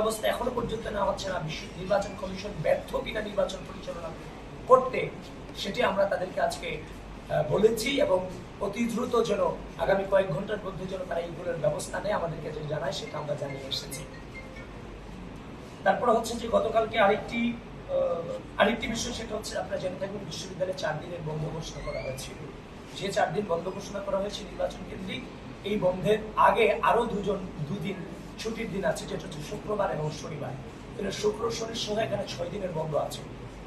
অবস্থা এখনও পর্যন্ত না হচ্ছে না। বিশ্ব নির্বাচন কমিশন ব্যর্থ কিনা নির্বাচন পরিচালনা করতে, সেটি আমরা তাদেরকে আজকে বলেছি এবং অতি দ্রুত যেন আগামী কয়েক ঘণ্টার মধ্যে যেন তারা এইগুলোর ব্যবস্থা নেয়, আমাদেরকে যে জানায় সেটা আমরা জানিয়ে এসেছি। তারপর হচ্ছে যে গতকালকে আরেকটি আরেকটি বিষয়, সেটা হচ্ছে আপনারা জেনে থাকবেন বিশ্ববিদ্যালয়ে চার দিনের বন্ধ ঘোষণা করা হয়েছিল। যে চার দিন বন্ধ ঘোষণা করা হয়েছে নির্বাচন কেন্দ্রিক, এই বন্ধের আগে আরও দুজন, দুদিন ছুটির দিন আছে, যেটা হচ্ছে শুক্রবার এবং শনিবার। এটা শুক্র, শনি সহ এখানে ছয় দিনের বন্ধ আছে।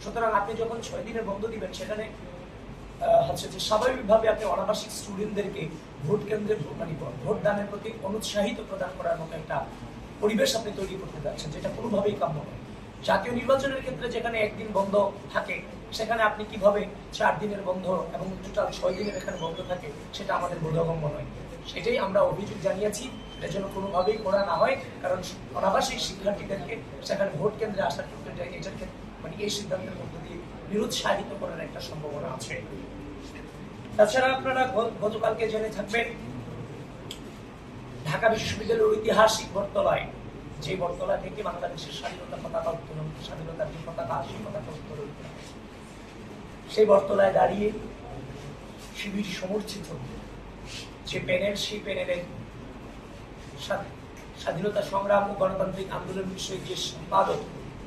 সুতরাং আপনি যখন ছয় দিনের বন্ধ দিবেন, সেখানে হচ্ছে যে স্বাভাবিকভাবে আপনি অনাবাসিক স্টুডেন্টদেরকে ভোট কেন্দ্রে মানে ভোট দানের প্রতি অনুৎসাহিত প্রদান করার মতো একটা পরিবেশ আপনি তৈরি করতে যাচ্ছেন, যেটা কোনোভাবেই কাম্য নয়। জাতীয় নির্বাচনের ক্ষেত্রে যেখানে একদিন বন্ধ থাকে, সেখানে আপনি কীভাবে চার দিনের বন্ধ এবং টোটাল ছয় দিনের এখানে বন্ধ থাকে, সেটা আমাদের বোধগম্য নয়। সেটাই আমরা অভিযোগ জানিয়েছি। এটা যেন কোনোভাবেই করা না হয়, কারণ অনাবাসিক শিক্ষার্থীদেরকে সেখানে ভোট কেন্দ্রে আসার ক্ষেত্রে এটা- এটার মানে এই সিদ্ধান্তের মধ্য দিয়ে নিরুৎসাহিত করার একটা সম্ভাবনা আছে। তাছাড়া আপনারা গতকালকে জেনে থাকবেন, ঢাকা বিশ্ববিদ্যালয়ের ঐতিহাসিক বটতলায়, যে বটতলা থেকে বাংলাদেশের স্বাধীনতা পতাকা উত্তোলন, স্বাধীনতার যে পতাকা, সেই পতাকা উত্তোলন সেই বটতলায় দাঁড়িয়ে শিবির সমর্থিত। যে প্যানেল, সেই প্যানেলের স্বাধী- স্বাধীনতা সংগ্রাম ও গণতান্ত্রিক আন্দোলন বিষয়ক যে সম্পাদক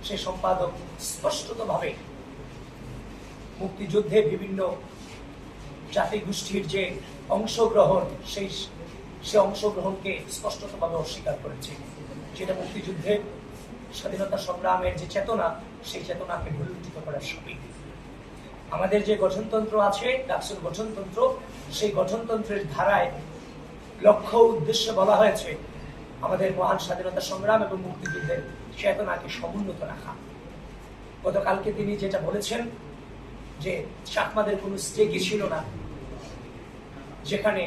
সেই সম্পাদক স্পষ্টতভাবে মুক্তিযুদ্ধে বিভিন্ন জাতি গোষ্ঠীর যে অংশগ্রহণ, সেই, সে অংশগ্রহণকে স্পষ্টতভাবে অস্বীকার করেছে। যেটা মুক্তিযুদ্ধের স্বাধীনতা সংগ্রামের যে চেতনা, সেই চেতনাকে ভুলুণ্ঠিত করার সামিল আমাদের যে গঠনতন্ত্র আছে, ডাকসুর গঠনতন্ত্র, সেই গঠনতন্ত্রের ধারায় লক্ষ্য উদ্দেশ্য বলা হয়েছে আমাদের মহান স্বাধীনতা সংগ্রাম এবং মুক্তিযুদ্ধের চেতনাকে সমুন্নত রাখা। গতকালকে তিনি যেটা বলেছেন যে চাকমাদের কোনো স্টেকই ছিল না, যেখানে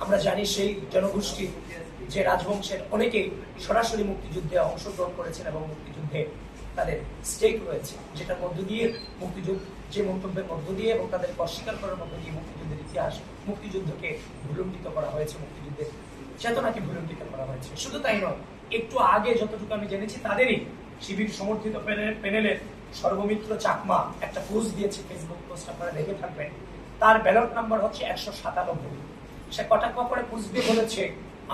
আমরা জানি সেই জনগোষ্ঠী যে রাজবংশের অনেকেই সরাসরি মুক্তিযুদ্ধে অংশগ্রহণ করেছেন এবং মুক্তিযুদ্ধে তাদের স্টেক রয়েছে, যেটার মধ্য দিয়ে মুক্তিযুদ্ধ, যে মন্তব্যের মধ্য দিয়ে এবং তাদের অস্বীকার করার মধ্য দিয়ে মুক্তিযুদ্ধের ইতিহাস, মুক্তিযুদ্ধকে ভুলুণ্ঠিত করা হয়েছে, মুক্তিযুদ্ধের চেতনাকে ভুলুণ্ঠিত করা হয়েছে। শুধু তাই নয়, একটু আগে যতটুকু আমি জেনেছি, তাদেরই শিবির সমর্থিত প্যানেলের সর্বমিত্র চাকমা একটা পোস্ট দিয়েছে ফেসবুক পোস্ট আপনারা দেখে থাকবেন। তার ব্যালট নাম্বার হচ্ছে একশো সাতানব্বই। সে কটাক্ষ করে পোস্ট দিয়ে বলেছে,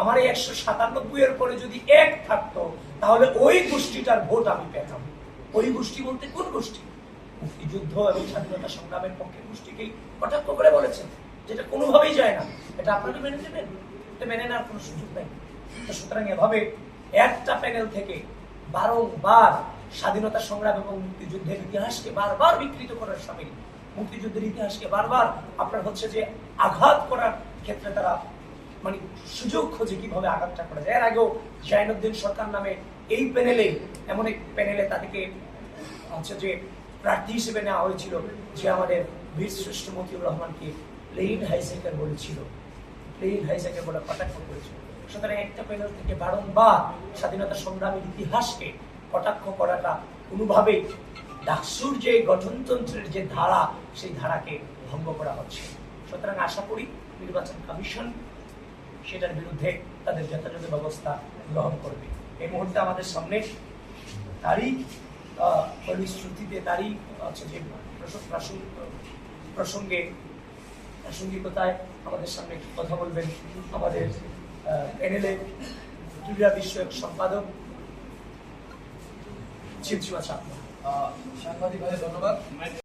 আমার এই একশো সাতানব্বই এর পরে যদি এক থাকতো, তাহলে ওই গোষ্ঠীটার ভোট আমি পেতাম। ওই গোষ্ঠী বলতে কোন গোষ্ঠী? মুক্তিযুদ্ধ এবং স্বাধীনতা সংগ্রামের পক্ষে গোষ্ঠীকেই কটাক্ষ করে বলেছেন, যেটা কোনোভাবেই যায় না। এটা আপনাকে মেনে নেবেন? মেনে নেওয়ার কোনো সুযোগ নেই। সুতরাং এভাবে একটা প্যানেল থেকে বারংবার স্বাধীনতা সংগ্রাম এবং মুক্তিযুদ্ধের ইতিহাসকে বারবার বিকৃত করার সামিল, মুক্তিযুদ্ধের ইতিহাসকে বারবার আপনার হচ্ছে যে আঘাত করার ক্ষেত্রে তারা মানে সুযোগ খোঁজে কীভাবে আঘাতটা করা যায়। এর আগেও জাইনুদ্দিন সরকার নামে এই প্যানেলে এমন এক প্যানেলে তাদেরকে হচ্ছে যে প্রার্থী হিসেবে নেওয়া হয়েছিল, যে আমাদের বীর শ্রেষ্ঠ মতিউর রহমানকে প্লেইন হাইসেকার বলেছিল প্লেইন হাইসেকার বলে কটাক্ষ করেছিল। সুতরাং একটা প্যানেল থেকে বারংবার স্বাধীনতা সংগ্রামের ইতিহাসকে কটাক্ষ করাটা কোনোভাবেই ডাকসুর যে গঠনতন্ত্রের যে ধারা, সেই ধারাকে ভঙ্গ করা হচ্ছে। সুতরাং আশা করি নির্বাচন কমিশন সেটার বিরুদ্ধে তাদের যথাযথ ব্যবস্থা গ্রহণ করবে। এই মুহূর্তে আমাদের সামনে তারই আহ, ফলশ্রুতিতে তারই হচ্ছে যে প্রসঙ্গে প্রাসঙ্গিকতায় আমাদের সামনে একটু কথা বলবেন। আমাদের প্যানেলে ক্রীড়া বিষয়ক সম্পাদক চিমচিমা চাকমা। সাংবাদিক ধন্যবাদ।